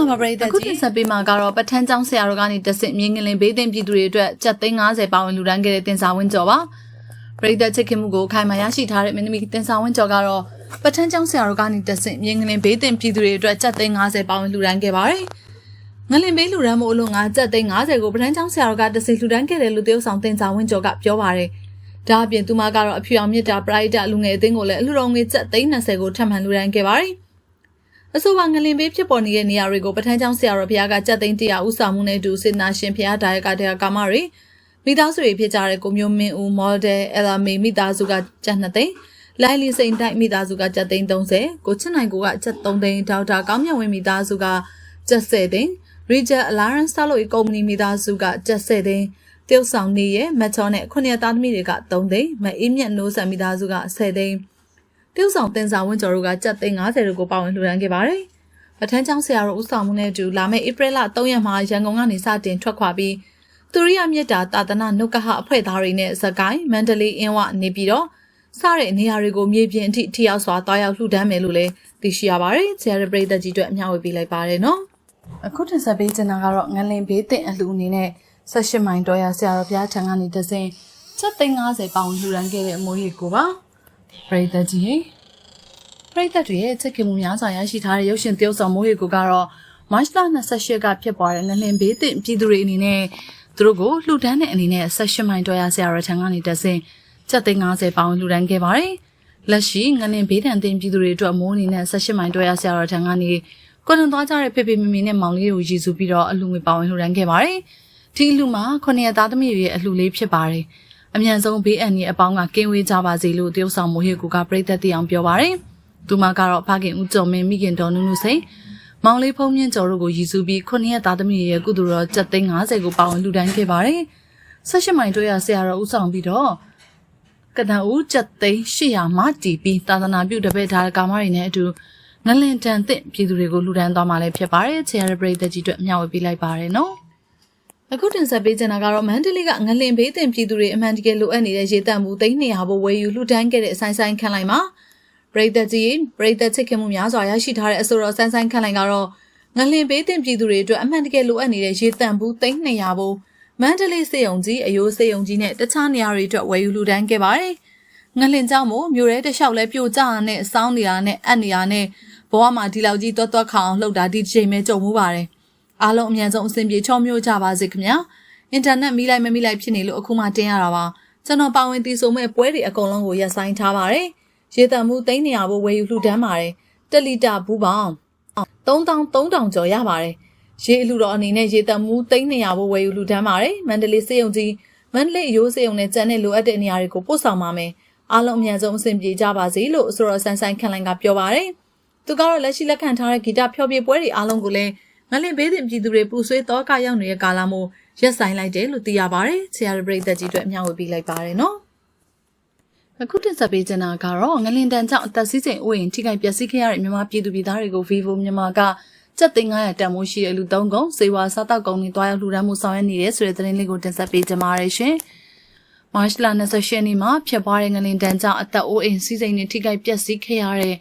င်္ဂလာပါပရိသတ်အခုကြီးတင်ဆက်ပေးမှာကတော့ပထန်းကျောင်းဆရာတော်ကနေတဆင့်မြင်းငလင်ဘေးတင်ပြည်သူတွေအတွက်ကျပ်သိန်း90ပါဝင်လူဒန်းခဲ့တဲ့တင်စာဝင်းကျော်ပါပရိသတ်ချစ်ခင်မှုကိုအခိုင်အမာရရှိထားတဲ့မင်းသမီးတင်စာဝင်းကျော်ကတော့ပထန်းကျောင်းဆရာတော်ကနေတဆင့်မြင်းငလင်ဘေးတင်ပြည်သူတွေအတွက်ကျပ်သိန်း90ပါဝင်လူဒန်းခဲ့ပါတယ်ငလင်ဘေးလူဒန်းမှုအလို့ငါကျပ်သိန်း90ကိုပထန်းကျောင်းဆရာတော်ကတဆင့်လူဒန်းခဲ့တယ်လို့တရုတ်ဆောင်တင်စာဝင်းကျော်ကပြောပါတယ်ဒါအပြင်သူမကတော့အဖြူအောင်မြစ်တာပရိုက်တာလူငယ်အသင်းကိုလည်းအလူတော်ငွေကျပ်သိန်း90ကိုထပ်မံလူဒန်းခဲ့ပါတယ် အဆိုပါငလင်ပေးဖြစ်ပေါ်နေတဲ့နေရာတွေကိုပထန်းချောင်းဆရာတော်ဘုရားကကြက်သိန်းတရားဥဆောင်မှုနဲ့အတူစေနာရှင်ဘုရားဒါယကတရားကာမတွေမိသားစုတွေဖြစ်ကြတဲ့ကိုမျိုးမင်းဦးမော်ဒယ်အလာမေမိသားစုကကြက်2သိန်းလိုင်လီစိန်တိုက်မိသားစုကကြက်သိန်း30ကိုချစ်နိုင်ကိုကကြက်3သိန်းဒေါက်တာကောင်းမြတ်ဝင်းမိသားစုကကြက်10သိန်း Region Alliance ဆောက်လုပ်ရေးကုမ္ပဏီမိသားစုကကြက်10သိန်းတရုတ်ဆောင်နေရဲ့မက်ချောနဲ့ခုနှစ်သားသမီးတွေက3သိန်းမအေးမြတ်နိုးဆန်မိသားစုက10သိန်း တရုတ်ဆောင်တင်စာဝင်းကျော်တို့ကကြက်သိန်း90တို့ကိုပါဝင်လှူဒန်းခဲ့ပါတယ်။ပထန်းချောင်းဆရာတို့ဦးဆောင်မှုနဲ့အတူလာမယ့်ဧပြီလ3ရက်မှာရန်ကုန်ကနေစတင်ထွက်ခွာပြီးသူရိယမြစ်တာတာသနာနုကဟအဖွဲ့သားတွေနဲ့စကိုင်းမန္တလေးအင်းဝနေပြီးတော့စတဲ့နေရာတွေကိုမြေပြင်အထိထိရောက်စွာတွားရောက်လှူဒန်းမယ်လို့လည်းသိရှိရပါတယ်။ဆရာရပရိသတ်ကြီးတို့အမျှဝေပေးလိုက်ပါတယ်နော်။အခုတင်ဆက်ပေးချင်တာကတော့ငလင်ဘေးတင်အလှူအနေနဲ့18မိုင်တော်ရဆရာတော်ဘုရားထံကနေတစဉ်7သိန်း50ပေါင်လှူဒန်းခဲ့တဲ့အမိုးကြီးကိုပါ။ ပရိသတ်ကြီးဟေးပရိသတ်တွေရဲ့ချစ်ခင်မှုများစွာရရှိထားတဲ့ရုပ်ရှင်သရုပ်ဆောင်မိုးရီကိုကတော့မတ်လ28ကဖြစ်ပေါ်တဲ့ငလင်ဘေးတင်ပြည်သူတွေအနေနဲ့သူတို့ကိုလှူဒန်းတဲ့အနေနဲ့18မိုင်တော်ရဆရာရထံကနေတက်ဆင်ချက်သိန်း90ပေါင်လှူဒန်းခဲ့ပါတယ်။လက်ရှိငလင်ဘေးတန်တင်ပြည်သူတွေအတွက်မိုးအနေနဲ့18မိုင်တော်ရဆရာရထံကနေကိုယ်တွန်သွားကြတဲ့ဖေဖေမမေနဲ့မောင်လေးကိုရည်စူးပြီးတော့အလှူငွေပါဝင်လှူဒန်းခဲ့ပါတယ်။ဒီအလှူမှာခုနှစ်သားသမီးတွေရဲ့အလှူလေးဖြစ်ပါတယ်။ အမြန်ဆုံးဘေးအန္တရာယ်အပေါင်းကကင်းဝေးကြပါစေလို့တရုတ်ဆောင်မိုးရီကိုကပရိသတ်တည်အောင်ပြောပါတယ်။သူမကတော့ဖခင်ဦးကျော်မင်းမိခင်တော်နုနုစိန်မောင်လေးဖုံးမြင့်ကျော်တို့ကိုရည်စူးပြီးခုနှစ်ရက်သားသမီးရဲ့ကုသိုလ်တော်ကျပ်သိန်း90ကိုပါဝင်လှူဒန်းခဲ့ပါတယ်။၁၈မိုင်တွဲရဆရာတော်ဦးဆောင်ပြီးတော့ကတန်ဦးကျပ်သိန်း800မှတည်ပြီးသာသနာပြုတပည့်ဒါရကာမတွေနဲ့အတူငလင်တန်သင့်ပြည်သူတွေကိုလှူဒန်းသွားမှာလည်းဖြစ်ပါတယ်။ဆရာရပရိသတ်ကြီးတို့မျှဝေပေးလိုက်ပါတယ်နော်။ အခုတင်ဆက်ပေးချင်တာကတော့မန္တလေးကငလင်ဘေးတင်ပြည်သူတွေအမှန်တကယ်လိုအပ်နေတဲ့ရေတံမှုသိန်း200ဘို့ဝယ်ယူလှူဒန်းခဲ့တဲ့အဆိုင်ဆိုင်ခန့်လိုက်မှာပရိသတ်ကြီးပရိသတ်ချစ်ခင်မှုများစွာရရှိထားတဲ့အဆိုတော်ဆန်းဆန်းခန့်လိုက်ကတော့ငလင်ဘေးတင်ပြည်သူတွေအတွက်အမှန်တကယ်လိုအပ်နေတဲ့ရေတံဘူးသိန်း200ဘို့မန္တလေးစေယုံကြီးအယိုးစေယုံကြီးနဲ့တခြားနေရာတွေအတွက်ဝယ်ယူလှူဒန်းခဲ့ပါတယ်။ငလင်ကြောင့်မို့မြို့ရဲတစ်လျှောက်လဲပြိုကျတာနဲ့အဆောင်နေရနဲ့အပ်နေရနဲ့ဘဝမှာဒီလောက်ကြီးတွတ်တွတ်ခအောင်လှုပ်တာဒီတစ်ချိန်ပဲကြုံမှုပါတယ်။ အားလုံးအမြန်ဆုံးအဆင်ပြေချောမျိုးကြပါစေခင်ဗျာ။အင်တာနက်မိလိုက်မမိလိုက်ဖြစ်နေလို့အခုမှတင်ရတာပါ။ကျွန်တော်ပါဝင်တည်ဆိုမဲ့ပွဲတွေအကုန်လုံးကိုရပ်ဆိုင်းထားပါတယ်။ရေတံမှုသိန်းနေရဖို့ဝယ်ယူလှူဒန်းပါတယ်။1လီတာဘူးပေါင်း3300ကျော်ရပါတယ်။ရေအလှူတော်အနေနဲ့ရေတံမှုသိန်းနေရဖို့ဝယ်ယူလှူဒန်းပါတယ်။မန္တလေးစေယုံကြီးမန္တလေးရိုးစေယုံနဲ့ကျန်တဲ့လိုအပ်တဲ့နေရာတွေကိုပို့ဆောင်ပါမယ်။အားလုံးအမြန်ဆုံးအဆင်ပြေကြပါစေလို့ဆိုတော့ဆန်ဆိုင်ခန့်လိုင်းကပြောပါတယ်။သူကတော့လက်ရှိလက်ခံထားတဲ့ဂီတဖျော်ဖြေပွဲတွေအားလုံးကိုလည်း ငလင်ဘေးတင်ပြည်သူတွေပူဆွေးတော့ကရောက်နေတဲ့ကာလမို့ရက်ဆိုင်လိုက်တယ်လို့သိရပါတယ်။ဆရာရပရိသတ်ကြီးတို့အမျှဝေပေးလိုက်ပါတယ်နော်။အခုတင်ဆက်ပေးချင်တာကတော့ငလင်တန်ကြောင့်အသက်စီးစိမ်ဥယျာဉ်ထိခိုက်ပျက်စီးခဲ့ရတဲ့မြန်မာပြည်သူပြည်သားတွေကို Vivo မြန်မာကစက်သိန်း900တန်မိုးရှိတဲ့လူသုံးကုန်စေဝါစားတောက်ကုန်တွေတွားရောက်လှူဒန်းမှုဆောင်ရွက်နေတယ်ဆိုတဲ့သတင်းလေးကိုတင်ဆက်ပေးကြပါရရှင်။မတ်လ28ရက်နေ့မှာဖြစ်ပွားတဲ့ငလင်တန်ကြောင့်အသက်အိုးအိမ်စီးစိမ်တွေထိခိုက်ပျက်စီးခဲ့ရတဲ့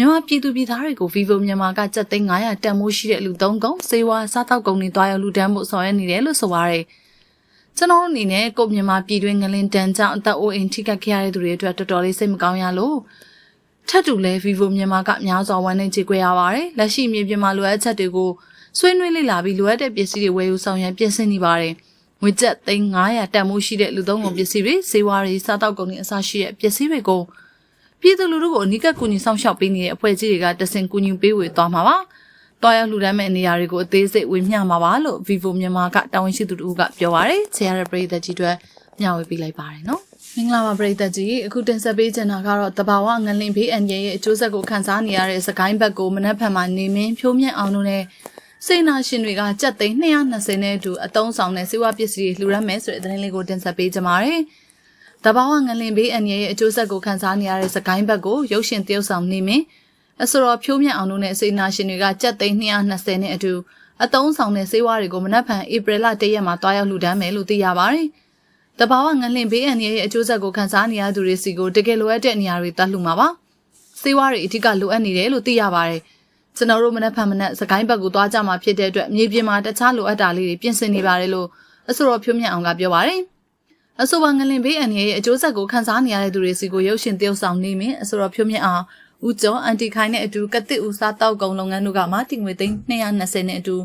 မြန်မာပြည်သူပြည်သားတွေကို Vivo မြန်မာကစက်သိန်း900တန်မိုးရှိတဲ့လူသုံးကုန်စေဝါစားတောက်ကုန်တွေတွားရောက်လှူဒန်းမှုဆောင်ရွက်နေတယ်လို့ဆိုပါရယ်။ကျွန်တော်တို့အနေနဲ့ကိုမြန်မာပြည်တွင်းငလင်တန်ကြောင့်အသက်အိုးအိမ်ထိခိုက်ခဲ့ရတဲ့သူတွေအတွက်တော်တော်လေးစိတ်မကောင်းရလို့ထပ်တူလဲ Vivo မြန်မာကများစွာဝမ်းနည်းကြေကွဲရပါတယ်။လက်ရှိမြေပြင်မှာလိုအပ်ချက်တွေကိုဆွေးနွေးလေ့လာပြီးလိုအပ်တဲ့ပစ္စည်းတွေဝယ်ယူဆောင်ရွက်ပြင်ဆင်နေပါတယ်။ငွေကျပ်သိန်း900တန်မိုးရှိတဲ့လူသုံးကုန်ပစ္စည်းတွေ၊စေဝါတွေ၊စားတောက်ကုန်တွေအစရှိတဲ့ပစ္စည်းတွေကို ပြည်သူလူထုကိုအနိကကူညီဆောင်ရှောက်ပေးနေတဲ့အဖွဲ့အစည်းတွေကတဆင်ကူညီပေးဝေသွားမှာပါ။တွားရောက်လှူဒန်းမဲ့နေရာတွေကိုအသေးစိတ်ဝေမျှမှာပါလို့ Vivo မြန်မာကတာဝန်ရှိသူတို့ကပြောပါရယ်။ဆရာရပရိသတ်ကြီးတွေမျှဝေပေးလိုက်ပါတယ်နော်။မင်္ဂလာပါပရိသတ်ကြီးအခုတင်ဆက်ပေးချင်တာကတော့တဘာဝငလင်ဖေးအန်ရဲ့အကျိုးဆက်ကိုခန်းစားနေရတဲ့စကိုင်းဘက်ကိုမနက်ဖြန်မှာနေမင်းဖြိုးမြင့်အောင်တို့နဲ့စေနာရှင်တွေကကြက်သိန်း220နဲ့အတူအတုံးဆောင်တဲ့စေဝါပစ္စည်းတွေလှူရမ်းမယ်ဆိုတဲ့သတင်းလေးကိုတင်ဆက်ပေးကြပါမယ်။ တဘာဝငလင်ဖေးအန်ရဲ့အကျိုးဆက်ကိုခန်းစားနေရတဲ့စကိုင်းဘက်ကိုရုပ်ရှင်တရုပ်ဆောင်နေမင်းအဆိုတော်ဖြိုးမြင့်အောင်တို့နဲ့စေနာရှင်တွေကကြက်သိန်း220နဲ့အတူအတုံးဆောင်တဲ့စေဝါတွေကိုမနက်ဖြန်ဧပြီလ1ရက်မှာတွားရောက်လှူဒန်းမယ်လို့သိရပါတယ်။တဘာဝငလင်ဘေးအန္တရာယ်ရဲ့အကျိုးဆက်ကိုခန်းစားနေရသူတွေစီကိုတကယ်လိုအပ်တဲ့နေရာတွေတတ်လှူမှာပါ။စေဝါတွေအဓိကလိုအပ်နေတယ်လို့သိရပါတယ်။ကျွန်တော်တို့မနက်ဖြန်မနက်စကိုင်းဘက်ကိုသွားကြမှာဖြစ်တဲ့အတွက်မြေပြင်မှာတခြားလိုအပ်တာလေးတွေပြင်ဆင်နေပါတယ်လို့အဆိုတော်ဖြိုးမြတ်အောင်ကပြောပါတယ်။ အဆိုပါငလင်ဘေးအန်ရဲ့အကျိုးဆက်ကိုခန်းစားနေရတဲ့သူတွေစီကိုရုပ်ရှင်တရုပ်ဆောင်နေ min အဆိုတော်ဖြိုးမြတ်အောင်ဦးကျော်အန်တီခိုင်နဲ့အတူကတစ်ဦးစားတောက်ကုံလုပ်ငန်းတို့ကမာတီငွေသိန်း220နဲ့အတူ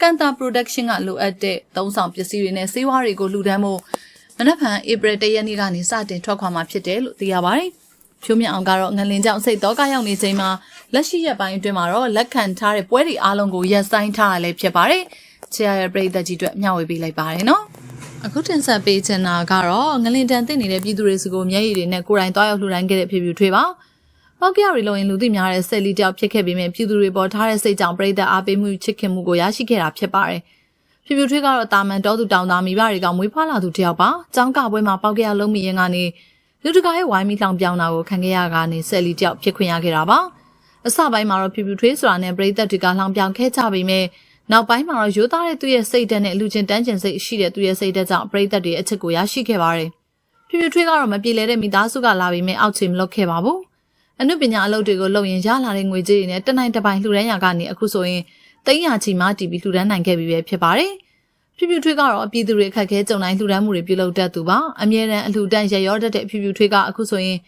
ကန်တာ production ကလိုအပ်တဲ့သုံးဆောင်ပစ္စည်းတွေနဲ့စေဝါတွေကိုလှူဒန်းဖို့မနက်ဖြန်ဧပြီ၁ရက်နေ့ကနေစတင်ထွက်ခွာမှာဖြစ်တယ်လို့သိရပါတယ်။ဖြိုးမြတ်အောင်ကတော့ငလင်ကြောင့်စိတ်တော့ကရောက်နေချိန်မှာလက်ရှိရက်ပိုင်းအတွင်းမှာတော့လက်ခံထားတဲ့ပွဲတွေအားလုံးကိုရပ်ဆိုင်းထားရလဲဖြစ်ပါတယ်။ချေရရဲ့ပြည်သက်ကြီးအတွက်မျှဝေပေးလိုက်ပါတယ်နော်။ အခုတင်ဆက်ပေးချင်တာကတော့ငလင်တန်တင်နေတဲ့ပြည်သူတွေစုကိုမျက်ရည်တွေနဲ့ကိုယ်တိုင်တွားရောက်လှူဒန်းခဲ့တဲ့ဖြစ်ဖြူထွေးပါ။ပေါက်ကရရီလိုရင်လူသိများတဲ့ဆယ်လီတယောက်ဖြစ်ခဲ့ပြီးမြဲပြည်သူတွေပေါ်ထားတဲ့စိတ်ကြောင့်ပြည်သက်အားပေးမှုချစ်ခင်မှုကိုရရှိခဲ့တာဖြစ်ပါတယ်။ဖြူဖြူထွေးကတော့တာမန်တော်သူတောင်သားမိဘတွေကမွေးဖွားလာသူတယောက်ပါ။ចောင်းကပွဲမှာပေါက်ကရလုံးမိရင်ကနေလူတကာရဲ့ဝိုင်းမီလောင်ပြောင်းတာကိုခံခဲ့ရကနေဆယ်လီတယောက်ဖြစ်ခွင့်ရခဲ့တာပါ။အစပိုင်းမှာတော့ဖြူဖြူထွေးဆိုတာနဲ့ပြည်သက်တွေကလောင်ပြောင်းခဲ့ကြပြီးမြဲ နောက်ပိုင်းမှာတော့ရိုးသားတဲ့သူ့ရဲ့စိတ်ဓာတ်နဲ့လူချင်းတန်းကျင်စိတ်ရှိတဲ့သူ့ရဲ့စိတ်ဓာတ်ကြောင့်ပရိသတ်တွေအချစ်ကိုရရှိခဲ့ပါတယ်။ဖြူဖြူထွေးကတော့မပြေလည်တဲ့မိသားစုကလာပြီးမြဲအောက်ချေမလုပ်ခဲ့ပါဘူး။အနုပညာအလုပ်တွေကိုလုပ်ရင်ရလာတဲ့ငွေကြေးတွေနဲ့တနိုင်တပိုင်လှူဒန်းရကနေအခုဆိုရင်တိတ်ရချီမှတီးပြီးလှူဒန်းနိုင်ခဲ့ပြီပဲဖြစ်ပါတယ်။ဖြူဖြူထွေးကတော့အပြည်သူတွေအခက်အခဲကြုံတိုင်းလှူဒန်းမှုတွေပြုလုပ်တတ်သူပါ။အမြဲတမ်းအလှူဒန်းရရောတတ်တဲ့ဖြူဖြူထွေးကအခုဆိုရင်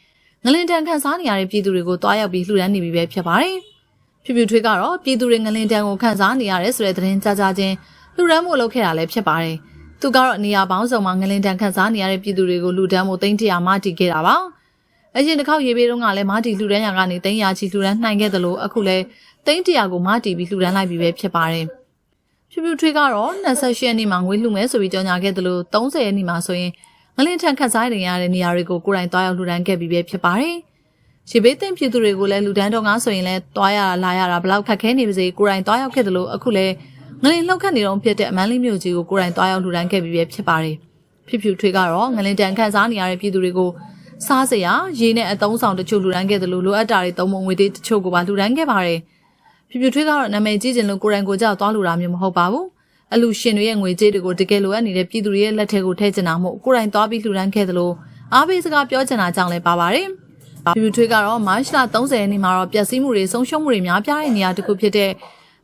ငလင်တန်ခန်းစားနေရတဲ့ပြည်သူတွေကိုတွားရောက်ပြီးလှူဒန်းနေပြီပဲဖြစ်ပါတယ်။ ဖြူဖြူထွေးကတော့ပြည်သူတွေငလင်တန်ကိုခန်းစားနေရတယ်ဆိုတဲ့သတင်းကြားကြားချင်းလူရမ်းမှုလုပ်ခဲ့တာလည်းဖြစ်ပါတယ်။သူကတော့နေရာပေါင်းစုံမှာငလင်တန်ခန်းစားနေရတဲ့ပြည်သူတွေကိုလူဒန်းမှုသိန်းတရာမှတည်ခဲ့တာပါ။အရင်တစ်ခေါက်ရေပေးတုန်းကလည်းမတီလူဒန်းရာကနေသိန်းရာချီလူဒန်းနိုင်ခဲ့သလိုအခုလည်းသိန်းတရာကိုမတီပြီးလူဒန်းလိုက်ပြီပဲဖြစ်ပါတယ်။ဖြူဖြူထွေးကတော့28ရက်နေ့မှာငွေလှူမယ်ဆိုပြီးကြော်ညာခဲ့သလို30ရက်နေ့မှာဆိုရင်ငလင်ထန်ခတ်စားနေရတဲ့နေရာတွေကိုကိုယ်တိုင်သွားရောက်လှူဒန်းခဲ့ပြီးပဲဖြစ်ပါတယ်။ ရေဘေးသင့်ပြည်သူတွေကိုလည်းလူဒန်းတော့ငါဆိုရင်လည်းတွားရတာလာရတာဘလောက်ခက်ခဲနေပါစေကိုယ်တိုင်တွားရောက်ခဲ့တယ်လို့အခုလည်းငလင်လှုပ်ခတ်နေတော့ဖြစ်တဲ့အမန်းလေးမျိုးကြီးကိုကိုယ်တိုင်တွားရောက်လူဒန်းခဲ့ပြီးပဲဖြစ်ပါတယ်ဖြစ်ဖြူထွေးကတော့ငလင်တန်ခန့်စားနေရတဲ့ပြည်သူတွေကိုစားစရာရေနဲ့အသုံးဆောင်တချို့လူဒန်းခဲ့တယ်လို့လိုအပ်တာတွေသုံးပုံငွေတွေတချို့ကိုပါလူဒန်းခဲ့ပါတယ်ဖြစ်ဖြူထွေးကတော့နာမည်ကြီးကျင်လို့ကိုယ်တိုင်ကိုကြောက်သွားလူတာမျိုးမဟုတ်ပါဘူးအလူရှင်တွေရဲ့ငွေကြေးတွေကိုတကယ်လိုအပ်နေတဲ့ပြည်သူတွေရဲ့လက်ထဲကိုထည့်ချင်တာမို့ကိုယ်တိုင်သွားပြီးလှူဒန်းခဲ့တယ်လို့အားပေးစကားပြောချင်တာကြောင့်လည်းပါပါတယ်။ ဖြူဖြူထွေးကတော့မတ်လ30ရက်နေ့မှာတော့ပျက်စီးမှုတွေဆုံးရှုံးမှုတွေများပြားတဲ့နေရာတစ်ခုဖြစ်တဲ့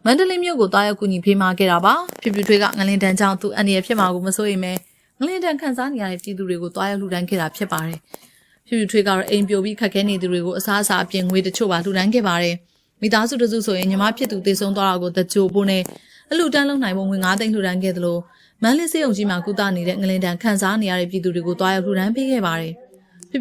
မန္တလေးမြို့ကိုတာရောက်ကူညီဖေးမာခဲ့တာပါဖြူဖြူထွေးကငလင်တန်ကြောင့်သူအန်ရဖြစ်မှာကိုမစိုးရိမ်ပဲငလင်တန်ခံစားနေရတဲ့ပြည်သူတွေကိုတာရောက်လှူဒန်းခဲ့တာဖြစ်ပါတယ်ဖြူဖြူထွေးကတော့အိမ်ပြိုပြီးခက်ခဲနေသူတွေကိုအစားအစာအပြင်ငွေတချို့ပါလှူဒန်းခဲ့ပါတယ်မိသားစုတစုဆိုရင်ညီမဖြစ်သူတည်ဆုံသွားတာကိုတကြိုဖို့နဲ့အလူတန်းလုံနိုင်ဖို့ငွေ9သိန်းလှူဒန်းခဲ့သလိုမန်းလေးစေးုံကြီးမှာကုသနေတဲ့ငလင်တန်ခန်းစားနေရတဲ့ပြည်သူတွေကိုတွားရောက်လှူဒန်းပေးခဲ့ပါတယ်။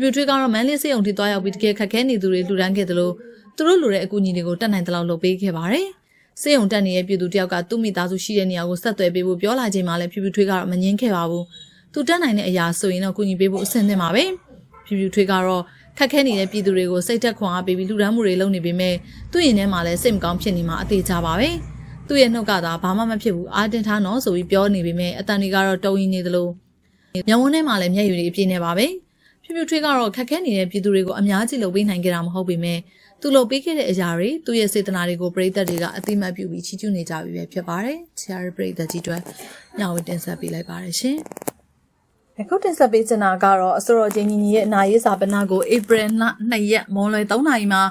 ပြပြထွေးကတော့မန်းလေးစေးုံထိသွားရောက်ပြီးတကယ်ခက်ခဲနေသူတွေလှူဒန်းခဲ့သလိုသူတို့လိုတဲ့အကူအညီတွေကိုတတ်နိုင်သလောက်လုပ်ပေးခဲ့ပါတယ်။စေးုံတက်နေတဲ့ပြည်သူတယောက်ကသူ့မိသားစုရှိတဲ့နေရာကိုဆက်သွယ်ပေးဖို့ပြောလာချိန်မှာလည်းပြပြထွေးကတော့မငင်းခဲ့ပါဘူး။သူတက်နိုင်တဲ့အရာဆိုရင်တော့ကူညီပေးဖို့အဆင်သင့်ပါပဲ။ပြပြထွေးကတော့ခက်ခဲနေတဲ့ပြည်သူတွေကိုစိတ်သက်ခွန်အားပေးပြီးလှူဒန်းမှုတွေလုပ်နေပေမဲ့သူ့ရင်ထဲမှာလည်းစိတ်မကောင်းဖြစ်နေမှာအသေးချပါပဲ။သူ့ရဲ့နှုတ်ကသာဘာမှမဖြစ်ဘူးအာတင်ထားနော်ဆိုပြီးပြောနေပေမဲ့အတန်တွေကတော့တုံရင်နေသလိုမျက်ဝန်းထဲမှာလည်းမျက်ရည်တွေအပြည့်နေပါပဲ။ ဖြူဖြူထွေးကတော့ခက်ခဲနေတဲ့ပြည်သူတွေကိုအများကြီးလုပ်ပေးနိုင်ကြတာမဟုတ်ပေမဲ့သူလုပ်ပေးခဲ့တဲ့အရာတွေသူ့ရဲ့စေတနာတွေကိုပရိသတ်တွေကအတိမတ်ပြုပြီးချီးကျူးနေကြပြီပဲဖြစ်ပါတယ်။ချာရပရိသတ်ကြီးတွေညဝတင်ဆက်ပေးလိုက်ပါတယ်ရှင်။အခုတင်ဆက်ပေးချင်တာကတော့အစိုးရချင်းညီညီရဲ့အနာရေးစာပနာကိုဧပြီလ2ရက်မွန်လွယ်3နာရီမှာ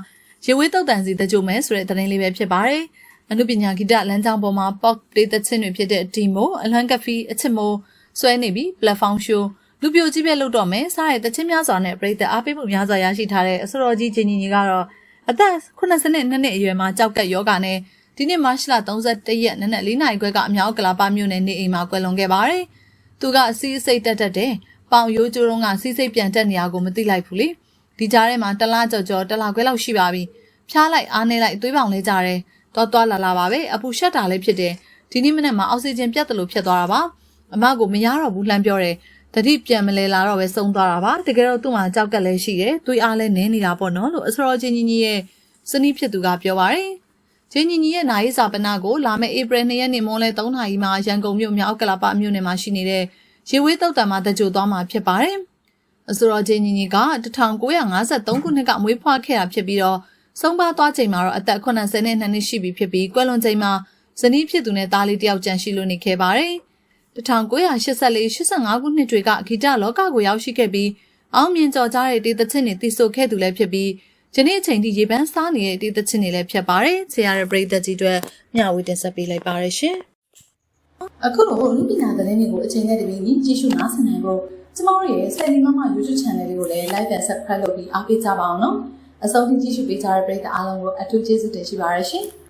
ရေဝေးတုတ်တန်စီတကြိုမဲဆိုတဲ့သတင်းလေးပဲဖြစ်ပါတယ်။အနုပညာဂီတလမ်းကြောင်းပေါ်မှာ pop ဒေသချင်းတွေဖြစ်တဲ့ Demo အလွမ်းကဖီအချစ်မိုးဆွဲနေပြီး platform show လူပြိုကြီးပဲလုပ်တော့မယ်စားရတဲ့ချင်းများစွာနဲ့ပြည်သက်အားပေးမှုများစွာရရှိထားတဲ့အစတော်ကြီးချင်းကြီးကတော့အသက်82နှစ်အရွယ်မှာကြောက်ကက်ယောဂနဲ့ဒီနေ့မတ်လ31ရက်နေ့နဲ့၄နာရီခွဲကအမြောက်ကလာပါမြို့နယ်နေအိမ်မှာကွယ်လွန်ခဲ့ပါတယ်။သူကအစည်းအစိတ်တက်တက်တယ်။ပေါင်ရိုးကျိုးတုံးကစီးစိတ်ပြန်တက်နေရကိုမသိလိုက်ဘူးလေ။ဒီကြားထဲမှာတလားကြော်ကြော်တလားခွဲလောက်ရှိပါပြီ။ဖျားလိုက်အားနေလိုက်အသွေးပေါင်လေးကြတယ်။တော့သွားလာလာပါပဲ။အပူရှက်တာလေးဖြစ်တယ်။ဒီနေ့မနေ့မှာအောက်ဆီဂျင်ပြတ်တယ်လို့ဖြစ်သွားတာပါ။အမကိုမရတော့ဘူးလှမ်းပြောတယ်။ တတိပြန်မလဲလာတော့ပဲဆုံးသွားတာပါတကယ်တော့သူ့မှာကြောက်ကက်လည်းရှိတယ်သွေးအားလည်းနည်းနေတာပေါ့နော်လို့အစရောချင်းကြီးကြီးရဲ့စနီးဖြစ်သူကပြောပါတယ်ချင်းကြီးကြီးရဲ့နာရီစာပနာကိုလာမယ့်ဧပြီ2ရက်နေ့မွန်းလဲ3နာရီမှာရန်ကုန်မြို့မြောက်ကလာပမြို့နယ်မှာရှိနေတဲ့ရေဝေးတုတ်တံမှာတကြိုသွားမှာဖြစ်ပါတယ်အစိုးရချင်းကြီးကြီးက1953ခုနှစ်ကမွေးဖွားခဲ့တာဖြစ်ပြီးတော့ဆုံးပါသွားချိန်မှာတော့အသက်82နှစ်ရှိပြီဖြစ်ပြီးကွယ်လွန်ချိန်မှာဇနီးဖြစ်သူနဲ့သားလေးတယောက်ကြံရှိလို့နေခဲ့ပါတယ်။ 1984-85ခုနှစ်တွေကဂီတလောကကိုရောက်ရှိခဲ့ပြီးအောင်မြင်ကျော်ကြားတဲ့ဒေသချင်းတွေတည်ဆိုခဲ့သူလည်းဖြစ်ပြီးယနေ့အချိန်ထိရေပန်းစားနေတဲ့ဒီသချင်းတွေလည်းဖြစ်ပါတယ်။ဆရာရဲ့ပရိသတ်ကြီးတွေမျှဝေတင်ဆက်ပေးလိုက်ပါရရှင်။အခုလိုလူပညာသတင်းတွေကိုအချိန်နဲ့တပြေးညီကြည့်ရှုနားဆင်နိုင်ဖို့ကျမတို့ရဲ့ဆယ်လီမမ YouTube Channel လေးကိုလည်း Like and Subscribe လုပ်ပြီးအားပေးကြပါအောင်နော်။အဆုံးထိကြည့်ရှုပေးကြတဲ့ပရိသတ်အားလုံးကိုအထူးကျေးဇူးတင်ရှိပါရရှင်။